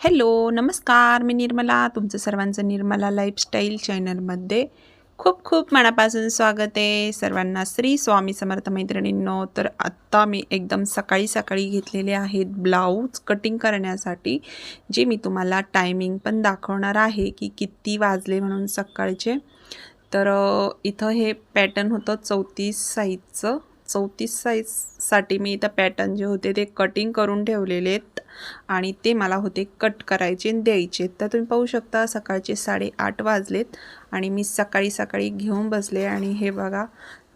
Hello नमस्कार. मी निर्मला तुमचं सर्वांचं निर्मला लाईफस्टाईल चॅनलमध्ये खूप खूप मनापासून स्वागत आहे. सर्वांना श्री स्वामी समर्थ मैत्रिणींनो तर आत्ता मी एकदम सकाळी सकाळी घेतलेले आहेत ब्लाऊज कटिंग करण्यासाठी जे मी तुम्हाला टायमिंग पण दाखवणार आहे की किती वाजले म्हणून सकाळचे. तर इथं हे पॅटर्न होतं चौतीस साईजचं. चौतीस साईजसाठी मी इथं पॅटर्न जे होते ते कटिंग करून ठेवलेले आहेत. आणि ते मला होते कट करायचे आणि द्यायचे तर तुम्ही पाहू शकता सकाळचे साडेआठ वाजलेत आणि मी सकाळी सकाळी घेऊन बसले आणि हे बघा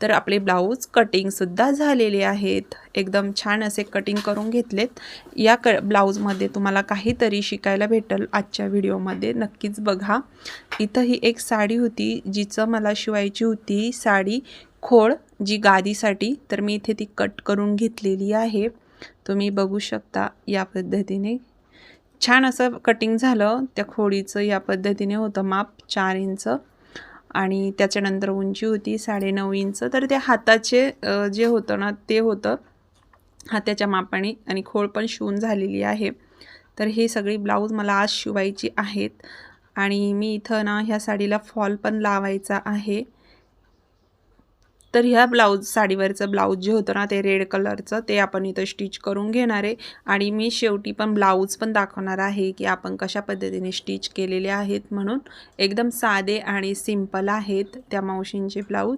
तर आपले ब्लाऊज कटिंगसुद्धा झालेले आहेत. एकदम छान असे कटिंग करून घेतलेत. या क ब्लाऊजमध्ये तुम्हाला काहीतरी शिकायला भेटेल आजच्या व्हिडिओमध्ये नक्कीच बघा. इथं ही एक साडी होती जिचं मला शिवायची होती साडी खोळ जी गादीसाठी तर मी इथे ती कट करून घेतलेली आहे. तुम्ही बघू शकता या पद्धतीने. छान असं कटिंग झालं. त्या खोडीचं या पद्धतीने होतं माप चार इंच. आणि त्याच्यानंतर उंची होती साडेनऊ इंच. तर ते हाताचे जे होतं ना ते होतं. हाताच्या मापाने आणि खोळ पण शिवून झालेली आहे. तर हे सगळी ब्लाऊज मला आज शिवायची आहेत. आणि मी इथं ना ह्या साडीला फॉल पण लावायचा आहे. तर ह्या ब्लाऊज साडीवरचं ब्लाऊज जे होतं ना ते रेड कलरचं ते आपण इथं स्टिच करून घेणार आहे. आणि मी शेवटी पण ब्लाऊज पण दाखवणार आहे की आपण कशा पद्धतीने स्टिच केलेले आहेत म्हणून. एकदम साधे आणि सिंपल आहेत त्या मावशींचे ब्लाऊज.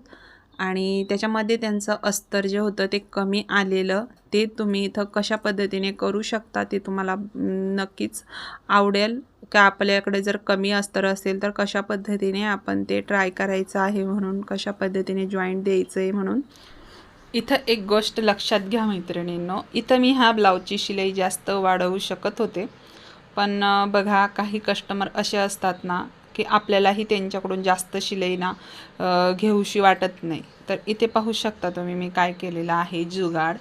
आणि त्याच्यामध्ये त्यांचं अस्तर जे होतं ते कमी आलेलं. ते तुम्ही इथं कशा पद्धतीने करू शकता ते तुम्हाला नक्कीच आवडेल. का आपल्याकडे जर कमी अस्तर असेल तर कशा पद्धतीने आपण ते ट्राय करायचं आहे म्हणून कशा पद्धतीने जॉईंट द्यायचं आहे म्हणून? इथं एक गोष्ट लक्षात घ्या मैत्रिणींनो. इथं मी ह्या ब्लाऊजची शिलाई जास्त वाढवू शकत होते. पण बघा काही कस्टमर असे असतात ना की आपल्यालाही त्यांच्याकडून जास्त शिलाई ना घेऊशी वाटत नाही. तर इथे पाहू शकता तुम्ही मी काय केलेलं आहे जुगाड.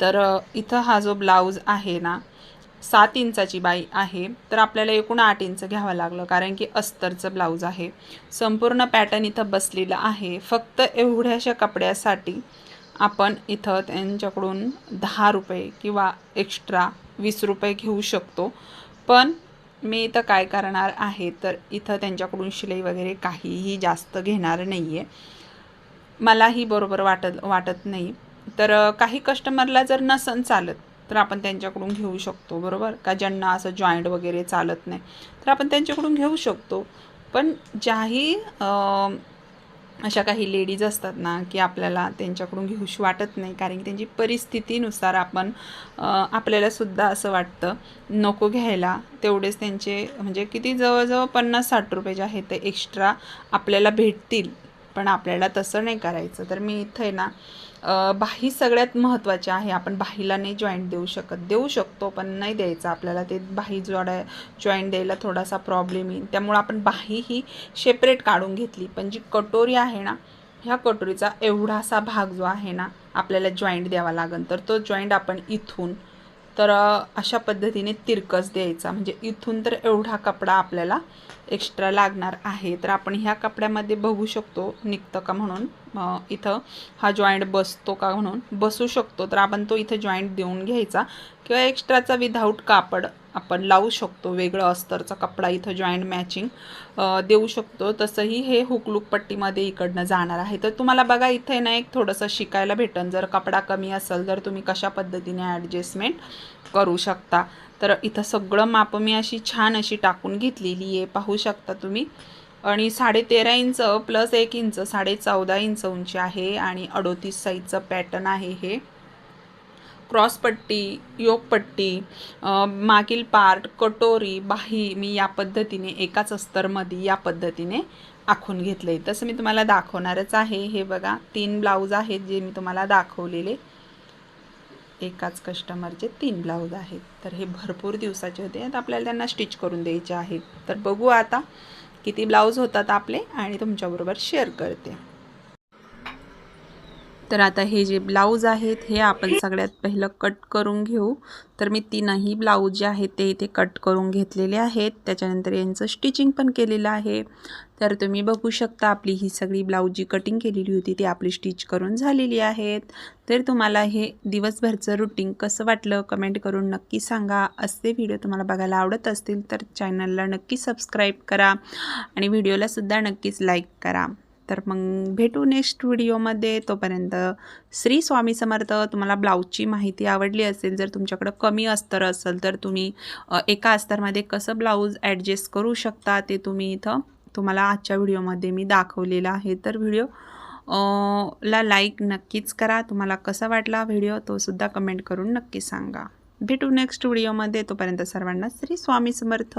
तर इथं हा जो ब्लाऊज आहे ना सात इंचाची बाई आहे. तर आपल्याला एकूण आठ इंच घ्यावं लागलं कारण की अस्तरचं ब्लाऊज आहे. संपूर्ण पॅटर्न इथं बसलेलं आहे. फक्त एवढ्याशा कपड्यासाठी आपण इथं त्यांच्याकडून दहा रुपये किंवा एक्स्ट्रा वीस रुपये घेऊ शकतो. पण मी इथं काय करणार आहे तर इथं त्यांच्याकडून शिलाई वगैरे काहीही जास्त घेणार नाही आहे मलाही बरोबर वाटत वाटत नाही. तर काही कस्टमरला जर नसन चालत तर आपण त्यांच्याकडून घेऊ शकतो बरोबर? का ज्यांना असं जॉईंट वगैरे चालत नाही. तर आपण त्यांच्याकडून घेऊ शकतो. पण ज्याही अशा काही लेडीज असतात ना की आपल्याला त्यांच्याकडून घेऊशी वाटत नाही कारण की त्यांची परिस्थितीनुसार आपण आपल्यालासुद्धा असं वाटतं नको घ्यायला. तेवढेच त्यांचे म्हणजे किती जवळजवळ पन्नास साठ रुपये जे आहेत ते एक्स्ट्रा आपल्याला भेटतील. पण आपल्याला तसं नाही करायचं. तर मी इथं आहे ना बाही सगळ्यात महत्त्वाची आहे. आपण बाहीला नाही जॉईंट देऊ शकत. देऊ शकतो पण नाही द्यायचं आपल्याला. ते बाही जोडा जॉईंट द्यायला थोडासा प्रॉब्लेम येईल. त्यामुळं आपण बाही ही सेपरेट काढून घेतली. पण जी कटोरी आहे ना ह्या कटोरीचा एवढासा भाग जो आहे ना आपल्याला जॉईंट द्यावा लागेल. तर तो जॉईंट आपण इथून तर अशा पद्धतीने तिरकस द्यायचा. म्हणजे इथून तर एवढा कपडा आपल्याला एक्स्ट्रा लागणार आहे. तर आपण ह्या कपड्यामध्ये बघू शकतो निघतं का म्हणून. इथं हा जॉईंट बसतो का म्हणून. बसू शकतो तर आपण तो इथं जॉईंट देऊन घ्यायचा. किंवा एक्स्ट्राचा विदाऊट कापड आपण लावू शकतो. वेगळं अस्तरचा कपडा इथं जॉईंट मॅचिंग देऊ शकतो. तसंही हे हुकलूक पट्टीमध्ये इकडनं जाणार आहे. तर तुम्हाला बघा इथे ना एक थोडंसं शिकायला भेटन. जर कपडा कमी असेल तर तुम्ही कशा पद्धतीने ॲडजस्टमेंट करू शकता? तर इथं सगळं माप मी अशी छान अशी टाकून घेतलेली आहे. पाहू शकता तुम्ही. आणि साडेतेरा इंच प्लस एक इंच साडे चौदा इंच उंची आहे. आणि अडोतीस साईजचं पॅटर्न आहे हे. क्रॉसपट्टी योगपट्टी मागील पार्ट कटोरी बाही मी या पद्धतीने एकाच अस्तरमध्ये या पद्धतीने आखून घेतले तसं मी तुम्हाला दाखवणारच आहे. हे बघा तीन ब्लाऊज आहेत जे मी तुम्हाला दाखवलेले. एकाच कस्टमरचे तीन ब्लाऊज आहेत. तर हे भरपूर दिवसाचे होते. तर आपल्याला त्यांना स्टिच करून द्यायचे आहेत. तर बघू आता किती ब्लाऊज होतात आपले आणि तुमच्याबरोबर शेअर करते. तर आता हे जे ब्लाऊज आहेत हे आपण सगळ्यात पहिलं कट करून घेऊ. तर मी तीनही ब्लाऊज जे आहेत ते इथे कट करून घेतलेले आहेत. त्याच्यानंतर यांचं स्टिचिंग पण केलेलं आहे. तर तुम्ही बघू शकता आपली ही सगळी ब्लाऊज जी कटिंग केलेली होती ती आपली स्टिच करून झालेली आहेत. तर तुम्हाला हे दिवसभरचं रुटीन कसं वाटलं कमेंट करून नक्की सांगा. असे व्हिडिओ तुम्हाला बघायला आवडत असतील तर चॅनलला नक्की सबस्क्राईब करा. आणि व्हिडिओलासुद्धा नक्कीच लाईक करा. तर मग भेटू नेक्स्ट व्हिडिओमध्ये तोपर्यंत श्री स्वामी समर्थ तुम्हाला ब्लाऊजची माहिती आवडली असेल जर तुमच्याकडं कमी अस्तर असेल तर तुम्ही एका अस्तरमध्ये कसं ब्लाऊज ॲडजस्ट करू शकता ते तुम्ही इथं तुम्हाला आजच्या व्हिडिओमध्ये मी दाखवलेला आहे. तर व्हिडिओ ला लाईक नक्कीच करा. तुम्हाला कसा वाटला व्हिडिओ तो सुद्धा कमेंट करून नक्की सांगा. भेटू नेक्स्ट व्हिडिओमध्ये तोपर्यंत सर्वांना श्री स्वामी समर्थ.